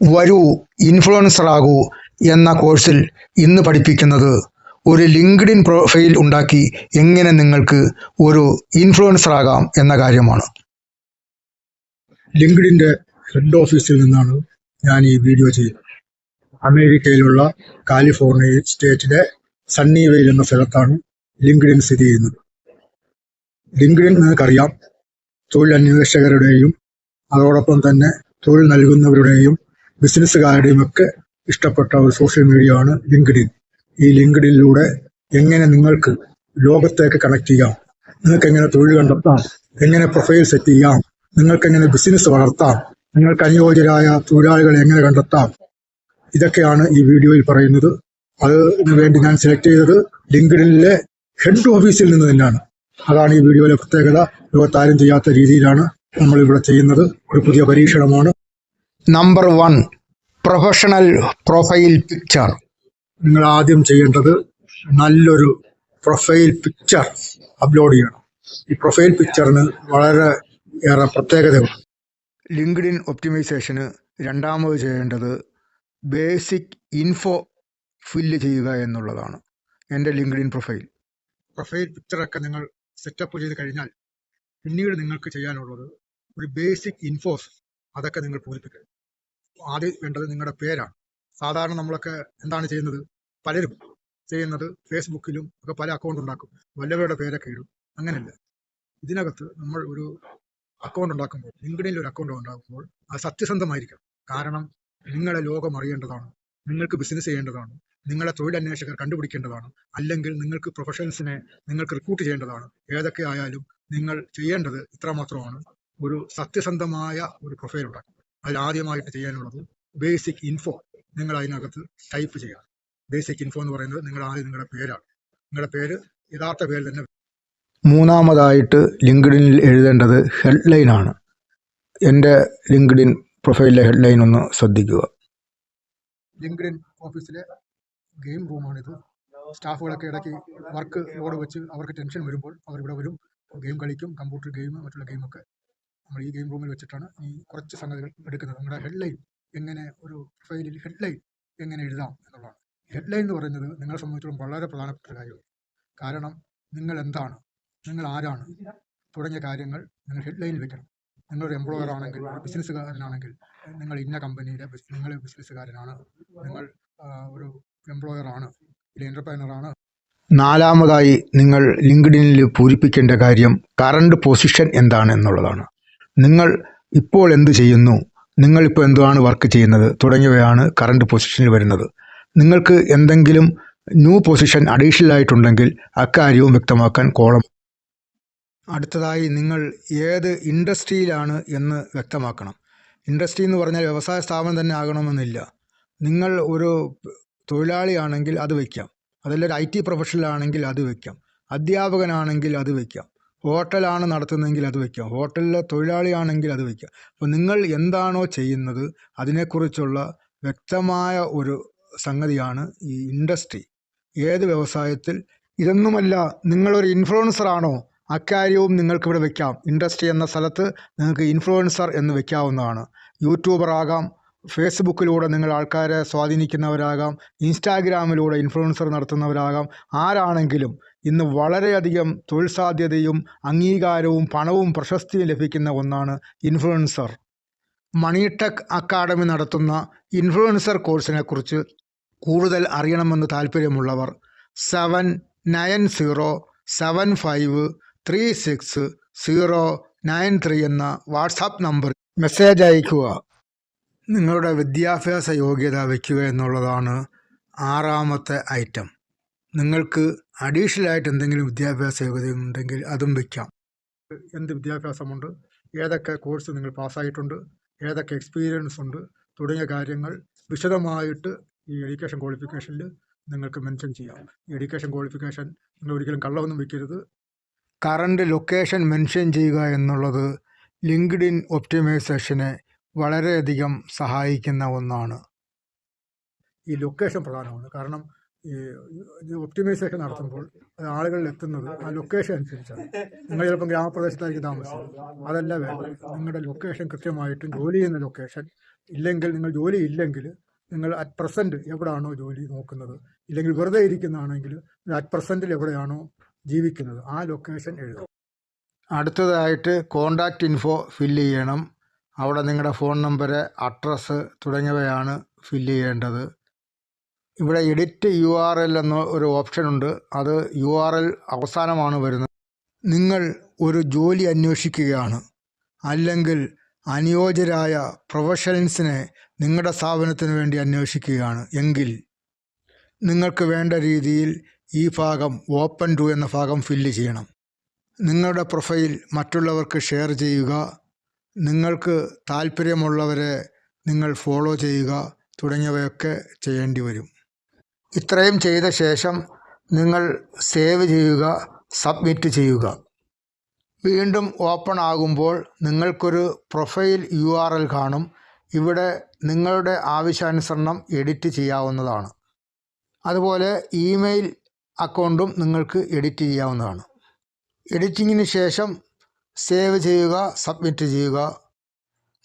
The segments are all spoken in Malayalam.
വരൂ ഇൻഫ്ലുവൻസർ ആകൂ എന്ന കോഴ്സിൽ ഇന്ന് പഠിപ്പിക്കുന്നത് ഒരു ലിങ്ക്ഡിൻ പ്രൊഫൈൽ ഉണ്ടാക്കി എങ്ങനെ നിങ്ങൾക്ക് ഒരു ഇൻഫ്ലുവൻസർ ആകാം എന്ന കാര്യമാണ്. ലിങ്ക്ഡിന്റെ ഹെഡ് ഓഫീസിൽ നിന്നാണ് ഞാൻ ഈ വീഡിയോ ചെയ്യുന്നത്. അമേരിക്കയിലുള്ള കാലിഫോർണിയ സ്റ്റേറ്റിലെ സണ്ണിവെയിൽ എന്ന സ്ഥലത്താണ് ലിങ്ക്ഡിൻ സ്ഥിതി ചെയ്യുന്നത്. ലിങ്ക്ഡിൻ നിങ്ങൾക്കറിയാം തൊഴിൽ അന്വേഷകരുടെയും അതോടൊപ്പം തന്നെ തൊഴിൽ നൽകുന്നവരുടെയും ബിസിനസ്സുകാരുടെയും ഒക്കെ ഇഷ്ടപ്പെട്ട ഒരു സോഷ്യൽ മീഡിയ ആണ് ലിങ്ക്ഡിൻ ഈ ലിങ്ക്ഡിനിലൂടെ എങ്ങനെ നിങ്ങൾക്ക് ലോകത്തേക്ക് കണക്ട് ചെയ്യാം? നിങ്ങൾക്ക് എങ്ങനെ തൊഴിൽ കണ്ടെത്താം? എങ്ങനെ പ്രൊഫൈൽ സെറ്റ് ചെയ്യാം? നിങ്ങൾക്ക് എങ്ങനെ ബിസിനസ് വളർത്താം? നിങ്ങൾക്ക് അനുയോജ്യരായ തൊഴിലാളികളെ എങ്ങനെ കണ്ടെത്താം? ഇതൊക്കെയാണ് ഈ വീഡിയോയിൽ പറയുന്നത്. അതിന് വേണ്ടി ഞാൻ സെലക്ട് ചെയ്തത് ലിങ്ക്ഡിനിലെ ഹെഡ് ഓഫീസിൽ നിന്ന് തന്നെയാണ്. അതാണ് ഈ വീഡിയോയിലെ പ്രത്യേകത. ലോകത്താരും ചെയ്യാത്ത രീതിയിലാണ് നമ്മളിവിടെ ചെയ്യുന്നത്. ഒരു പുതിയ പരീക്ഷണമാണ്. Number one professional profile picture നിങ്ങൾ ആദ്യം ചെയ്യേണ്ടത് നല്ലൊരു പ്രൊഫൈൽ പിക്ചർ അപ്ലോഡ് ചെയ്യണം. ഈ പ്രൊഫൈൽ പിക്ചറിന് വളരെ ഏറെ പ്രത്യേകതയുണ്ട്. ലിങ്ക്ഡിൻ ഒപ്റ്റിമൈസേഷന് രണ്ടാമത് ചെയ്യേണ്ടത് ബേസിക് ഇൻഫോ ഫില്ല് ചെയ്യുക എന്നുള്ളതാണ് എന്റെ ലിങ്ക്ഡിൻ പ്രൊഫൈൽ പ്രൊഫൈൽ പിക്ചറൊക്കെ നിങ്ങൾ സെറ്റപ്പ് ചെയ്ത് കഴിഞ്ഞാൽ പിന്നീട് നിങ്ങൾക്ക് ചെയ്യാനുള്ളത് ഒരു ബേസിക് ഇൻഫോസ് അതൊക്കെ നിങ്ങൾ പൂരിപ്പിക്കുക. ആദ്യം വേണ്ടത് നിങ്ങളുടെ പേരാണ്. സാധാരണ നമ്മളൊക്കെ എന്താണ് ചെയ്യുന്നത്? പലരും ചെയ്യുന്നത് ഫേസ്ബുക്കിലും ഒക്കെ പല അക്കൗണ്ട് ഉണ്ടാക്കും. വല്ലവരുടെ പേരൊക്കെ ഇടും. അങ്ങനെയല്ല ഇതിനകത്ത് നമ്മൾ ഒരു അക്കൗണ്ട് ഉണ്ടാക്കുമ്പോൾ ലിങ്ക്ഡിനിൽ ഒരു അക്കൗണ്ട് ഉണ്ടാക്കുമ്പോൾ അത് സത്യസന്ധമായിരിക്കണം. കാരണം നിങ്ങളെ ലോകം അറിയേണ്ടതാണ് നിങ്ങൾക്ക് ബിസിനസ് ചെയ്യേണ്ടതാണ് നിങ്ങളെ തൊഴിലന്വേഷകർ കണ്ടുപിടിക്കേണ്ടതാണ് അല്ലെങ്കിൽ നിങ്ങൾക്ക് പ്രൊഫഷണൽസിനെ നിങ്ങൾക്ക് റിക്രൂട്ട് ചെയ്യേണ്ടതാണ്. ഏതൊക്കെ ആയാലും നിങ്ങൾ ചെയ്യേണ്ടത് ഇത്രമാത്രമാണ് ഒരു സത്യസന്ധമായ ഒരു പ്രൊഫൈൽ ഉണ്ടാക്കുക അതിൽ ആദ്യമായിട്ട് ചെയ്യാനുള്ളത് ബേസിക് ഇൻഫോ നിങ്ങൾ അതിനകത്ത് ടൈപ്പ് ചെയ്യുക. ബേസിക് ഇൻഫോ എന്ന് പറയുന്നത് നിങ്ങൾ ആദ്യം നിങ്ങളുടെ പേരാണ്. നിങ്ങളുടെ പേര് യഥാർത്ഥ പേര് തന്നെ മൂന്നാമതായിട്ട് ലിങ്ക്ഡിനിൽ എഴുതേണ്ടത് ഹെഡ്ലൈൻ ആണ്. എന്റെ ലിങ്ക്ഡിൻ പ്രൊഫൈലിലെ ഹെഡ്ലൈൻ ഒന്ന് ശ്രദ്ധിക്കുക. ലിങ്ക്ഡിൻ ഓഫീസിലെ ഗെയിം റൂമാണിത് സ്റ്റാഫുകളൊക്കെ ഇടയ്ക്ക് വർക്ക് ലോഡ് വെച്ച് അവർക്ക് ടെൻഷൻ വരുമ്പോൾ അവരിവിടെ വരും. ഗെയിം കളിക്കും കമ്പ്യൂട്ടർ ഗെയിം മറ്റുള്ള ഗെയിമൊക്കെ നമ്മൾ ഈ ഗെയിം റൂമിൽ വെച്ചിട്ടാണ് ഈ കുറച്ച് സംഗതികൾ എടുക്കുന്നത്. നിങ്ങളുടെ ഹെഡ്ലൈൻ എങ്ങനെ ഒരു പ്രൊഫൈലിൽ ഹെഡ്ലൈൻ എങ്ങനെ എഴുതാം എന്നുള്ളതാണ്. ഹെഡ്ലൈൻ എന്ന് പറയുന്നത് നിങ്ങളെ സംബന്ധിച്ചിടത്തോളം വളരെ പ്രധാനപ്പെട്ട കാര്യമാണ്. കാരണം നിങ്ങൾ എന്താണ് നിങ്ങൾ ആരാണ് തുടങ്ങിയ കാര്യങ്ങൾ നിങ്ങൾ ഹെഡ്ലൈനിൽ വെക്കണം. നിങ്ങളൊരു എംപ്ലോയർ ആണെങ്കിൽ ബിസിനസ്സുകാരനാണെങ്കിൽ നിങ്ങൾ ഇന്ന കമ്പനിയിലെ നിങ്ങൾ ബിസിനസ്സുകാരനാണ് നിങ്ങൾ ഒരു എംപ്ലോയർ ആണ് ഒരു എന്റർപ്രൈനർ ആണ്. നാലാമതായി നിങ്ങൾ ലിങ്ക്ഡിനിൽ പൂരിപ്പിക്കേണ്ട കാര്യം കറണ്ട് പൊസിഷൻ എന്താണ് എന്നുള്ളതാണ്. നിങ്ങൾ ഇപ്പോൾ എന്ത് ചെയ്യുന്നു? നിങ്ങളിപ്പോൾ എന്താണ് വർക്ക് ചെയ്യുന്നത്? തുടങ്ങിയവയാണ് കറണ്ട് പൊസിഷനിൽ വരുന്നത്. നിങ്ങൾക്ക് എന്തെങ്കിലും ന്യൂ പൊസിഷൻ അഡീഷണൽ ആയിട്ടുണ്ടെങ്കിൽ അക്കാര്യവും വ്യക്തമാക്കാൻ കോളം അടുത്തതായി നിങ്ങൾ ഏത് ഇൻഡസ്ട്രിയിലാണ് എന്ന് വ്യക്തമാക്കണം. ഇൻഡസ്ട്രി എന്ന് പറഞ്ഞാൽ വ്യവസായ സ്ഥാപനം തന്നെ ആകണമെന്നില്ല. നിങ്ങൾ ഒരു തൊഴിലാളിയാണെങ്കിൽ അത് വയ്ക്കാം അതല്ല ഒരു ഐ ടി പ്രൊഫഷണലാണെങ്കിൽ അത് വയ്ക്കാം അധ്യാപകനാണെങ്കിൽ അത് വയ്ക്കാം ഹോട്ടലാണ് നടത്തുന്നതെങ്കിൽ അത് വയ്ക്കാം. ഹോട്ടലിലെ തൊഴിലാളിയാണെങ്കിൽ അത് വയ്ക്കാം. അപ്പോൾ നിങ്ങൾ എന്താണോ ചെയ്യുന്നത് അതിനെക്കുറിച്ചുള്ള വ്യക്തമായ ഒരു സംഗതിയാണ് ഈ ഇൻഡസ്ട്രി. ഏത് വ്യവസായത്തിൽ? ഇതൊന്നുമല്ല നിങ്ങളൊരു ഇൻഫ്ലുവൻസർ ആണോ അക്കാര്യവും നിങ്ങൾക്കിവിടെ വയ്ക്കാം. ഇൻഡസ്ട്രി എന്ന സ്ഥലത്ത് നിങ്ങൾക്ക് ഇൻഫ്ലുവൻസർ എന്ന് വയ്ക്കാവുന്നതാണ്. യൂട്യൂബർ ആകാം ഫേസ്ബുക്കിലൂടെ നിങ്ങൾ ആൾക്കാരെ സ്വാധീനിക്കുന്നവരാകാം ഇൻസ്റ്റാഗ്രാമിലൂടെ ഇൻഫ്ലുവൻസർ നടത്തുന്നവരാകാം. ആരാണെങ്കിലും ഇന്ന് വളരെയധികം തൊഴിൽ സാധ്യതയും അംഗീകാരവും പണവും പ്രശസ്തിയും ലഭിക്കുന്ന ഒന്നാണ് ഇൻഫ്ലുവൻസർ. മണിടെക് അക്കാഡമി നടത്തുന്ന ഇൻഫ്ലുവൻസർ കോഴ്സിനെ കുറിച്ച് കൂടുതൽ അറിയണമെന്ന് താല്പര്യമുള്ളവർ seven nine zero seven five three six zero nine three എന്ന വാട്സാപ്പ് നമ്പർ മെസ്സേജ് അയക്കുക നിങ്ങളുടെ വിദ്യാഭ്യാസ യോഗ്യത വയ്ക്കുക എന്നുള്ളതാണ് ആറാമത്തെ ഐറ്റം. നിങ്ങൾക്ക് അഡീഷണൽ ആയിട്ട് എന്തെങ്കിലും വിദ്യാഭ്യാസ യോഗ്യത ഉണ്ടെങ്കിൽ അതും വയ്ക്കാം എന്ത് വിദ്യാഭ്യാസമുണ്ട്? ഏതൊക്കെ കോഴ്സ് നിങ്ങൾ പാസ്സായിട്ടുണ്ട്? ഏതൊക്കെ എക്സ്പീരിയൻസ് ഉണ്ട്? തുടങ്ങിയ കാര്യങ്ങൾ വിശദമായിട്ട് ഈ എഡ്യൂക്കേഷൻ ക്വാളിഫിക്കേഷനിൽ നിങ്ങൾക്ക് മെൻഷൻ ചെയ്യാം. ഈ എഡ്യൂക്കേഷൻ ക്വാളിഫിക്കേഷൻ നിങ്ങൾ ഒരിക്കലും കള്ളമൊന്നും വയ്ക്കരുത് കറണ്ട് ലൊക്കേഷൻ മെൻഷൻ ചെയ്യുക എന്നുള്ളത് ലിങ്ക്ഡിൻ ഒപ്റ്റിമൈസേഷനെ വളരെയധികം സഹായിക്കുന്ന ഒന്നാണ്. ഈ ലൊക്കേഷൻ പ്രധാനമാണ്. കാരണം ഈ ഒപ്റ്റിമൈസേഷൻ നടത്തുമ്പോൾ അത് ആളുകളിൽ എത്തുന്നത് ആ ലൊക്കേഷൻ അനുസരിച്ചാണ്. നിങ്ങൾ ചിലപ്പം ഗ്രാമപ്രദേശത്തായിരിക്കും താമസിക്കുന്നത്. അതല്ല വേണ്ടത്. നിങ്ങളുടെ ലൊക്കേഷൻ കൃത്യമായിട്ടും ജോലി ചെയ്യുന്ന ലൊക്കേഷൻ ഇല്ലെങ്കിൽ നിങ്ങൾ ജോലി ഇല്ലെങ്കിൽ നിങ്ങൾ അറ്റ് പ്രസന്റ് എവിടെയാണോ ജോലി നോക്കുന്നത്. ഇല്ലെങ്കിൽ വെറുതെ ഇരിക്കുന്നതാണെങ്കിൽ അറ്റ് പ്രസന്റിൽ എവിടെയാണോ ജീവിക്കുന്നത്. ആ ലൊക്കേഷൻ എഴുതും അടുത്തതായിട്ട് കോണ്ടാക്റ്റ് ഇൻഫോ ഫില്ല് ചെയ്യണം. അവിടെ നിങ്ങളുടെ ഫോൺ നമ്പർ അഡ്രസ്സ് തുടങ്ങിയവയാണ് ഫില്ല് ചെയ്യേണ്ടത്. ഇവിടെ എഡിറ്റ് യു ആർ എൽ എന്ന ഒരു ഓപ്ഷൻ ഉണ്ട്. അത് യു ആർ എൽ അവസാനമാണ് വരുന്നത്. നിങ്ങൾ ഒരു ജോലി അന്വേഷിക്കുകയാണ്. അല്ലെങ്കിൽ അനുയോജ്യരായ പ്രൊഫഷണൽസിനെ നിങ്ങളുടെ സ്ഥാപനത്തിന് വേണ്ടി അന്വേഷിക്കുകയാണ്. എങ്കിൽ നിങ്ങൾക്ക് വേണ്ട രീതിയിൽ ഈ ഭാഗം ഓപ്പൺ ടു എന്ന ഭാഗം ഫില്ല് ചെയ്യണം. നിങ്ങളുടെ പ്രൊഫൈൽ മറ്റുള്ളവർക്ക് ഷെയർ ചെയ്യുക. നിങ്ങൾക്ക് താല്പര്യമുള്ളവരെ നിങ്ങൾ ഫോളോ ചെയ്യുക. തുടങ്ങിയവയൊക്കെ ചെയ്യേണ്ടി വരും. ഇത്രയും ചെയ്ത ശേഷം നിങ്ങൾ സേവ് ചെയ്യുക സബ്മിറ്റ് ചെയ്യുക. വീണ്ടും ഓപ്പൺ ആകുമ്പോൾ നിങ്ങൾക്കൊരു പ്രൊഫൈൽ യു ആർ എൽ കാണും. ഇവിടെ നിങ്ങളുടെ ആവശ്യാനുസരണം എഡിറ്റ് ചെയ്യാവുന്നതാണ്. അതുപോലെ ഇമെയിൽ അക്കൗണ്ടും നിങ്ങൾക്ക് എഡിറ്റ് ചെയ്യാവുന്നതാണ്. എഡിറ്റിങ്ങിന് ശേഷം സേവ് ചെയ്യുക സബ്മിറ്റ് ചെയ്യുക.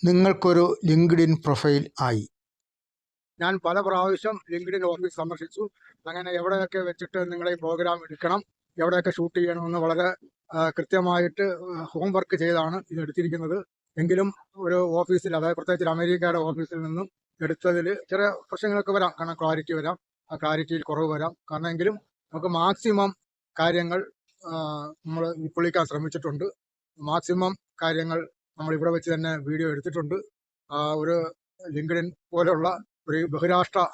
നിങ്ങൾക്കൊരു ലിങ്ക്ഡ് ഇൻ പ്രൊഫൈൽ ആയി. ഞാൻ പല പ്രാവശ്യം ലിങ്ക്ഡിൻ ഓഫീസ് സന്ദർശിച്ചു. അങ്ങനെ എവിടെയൊക്കെ വെച്ചിട്ട് നിങ്ങളെ പ്രോഗ്രാം എടുക്കണം എവിടെയൊക്കെ ഷൂട്ട് ചെയ്യണമെന്ന് വളരെ കൃത്യമായിട്ട് ഹോംവർക്ക് ചെയ്താണ് ഇത് എടുത്തിരിക്കുന്നത്. എങ്കിലും ഒരു ഓഫീസിൽ അതായത് പ്രത്യേകിച്ച് അമേരിക്കയുടെ ഓഫീസിൽ നിന്നും എടുത്തതിൽ ചെറിയ പ്രശ്നങ്ങളൊക്കെ വരാം. കാരണം ക്ലാരിറ്റി വരാം. ആ ക്ലാരിറ്റിയിൽ കുറവ് വരാം. കാരണം എങ്കിലും നമുക്ക് മാക്സിമം കാര്യങ്ങൾ നമ്മൾ ഉൾക്കൊള്ളിക്കാൻ ശ്രമിച്ചിട്ടുണ്ട്. മാക്സിമം കാര്യങ്ങൾ നമ്മൾ ഇവിടെ വെച്ച് തന്നെ വീഡിയോ എടുത്തിട്ടുണ്ട്. ഒരു ലിങ്ക്ഡിൻ പോലെയുള്ള ഒരു ബഹുരാഷ്ട്ര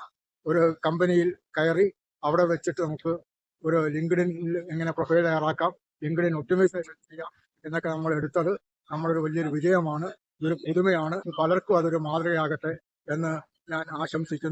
ഒരു കമ്പനിയിൽ കയറി അവിടെ വെച്ചിട്ട് നമുക്ക് ഒരു ലിങ്ക്ഡിനിൽ എങ്ങനെ പ്രൊഫൈൽ തയ്യാറാക്കാം ലിങ്ക്ഡിൻ ഒപ്റ്റിമൈസേഷൻ ചെയ്യാം എന്നൊക്കെ നമ്മൾ എടുത്തത് നമ്മളൊരു വലിയൊരു വിജയമാണ്. ഇതൊരു പുതുമയാണ്. പലർക്കും അതൊരു മാതൃകയാകട്ടെ എന്ന് ഞാൻ ആശംസിക്കുന്നു.